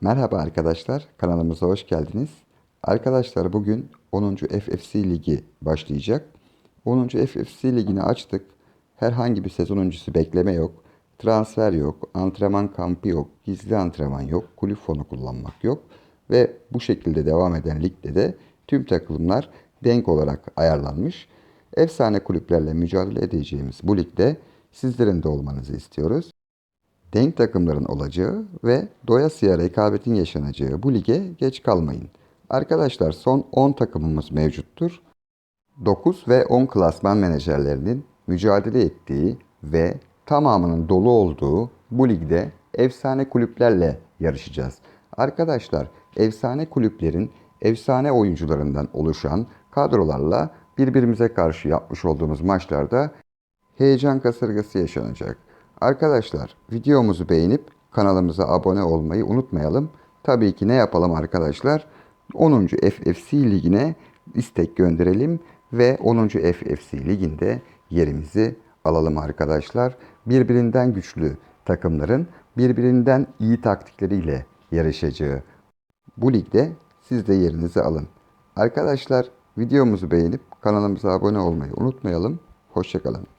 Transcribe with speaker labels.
Speaker 1: Merhaba arkadaşlar, kanalımıza hoş geldiniz. Arkadaşlar bugün 10. FFC Ligi başlayacak. 10. FFC Ligi'ni açtık. Herhangi bir sezon öncesi bekleme yok. Transfer yok, antrenman kampı yok, gizli antrenman yok, kulüp fonu kullanmak yok. Ve bu şekilde devam eden ligde de tüm takımlar denk olarak ayarlanmış. Efsane kulüplerle mücadele edeceğimiz bu ligde sizlerin de olmanızı istiyoruz denk takımların olacağı ve doyasıya rekabetin yaşanacağı bu lige geç kalmayın. Arkadaşlar son 10 takımımız mevcuttur. 9 ve 10 klasman menajerlerinin mücadele ettiği ve tamamının dolu olduğu bu ligde efsane kulüplerle yarışacağız. Arkadaşlar efsane kulüplerin efsane oyuncularından oluşan kadrolarla birbirimize karşı yapmış olduğumuz maçlarda heyecan kasırgası yaşanacak. Arkadaşlar videomuzu beğenip kanalımıza abone olmayı unutmayalım. Tabii ki ne yapalım arkadaşlar? 10. FFC ligine istek gönderelim ve 10. FFC liginde yerimizi alalım arkadaşlar. Birbirinden güçlü takımların birbirinden iyi taktikleriyle yarışacağı bu ligde siz de yerinizi alın. Arkadaşlar videomuzu beğenip kanalımıza abone olmayı unutmayalım. Hoşçakalın.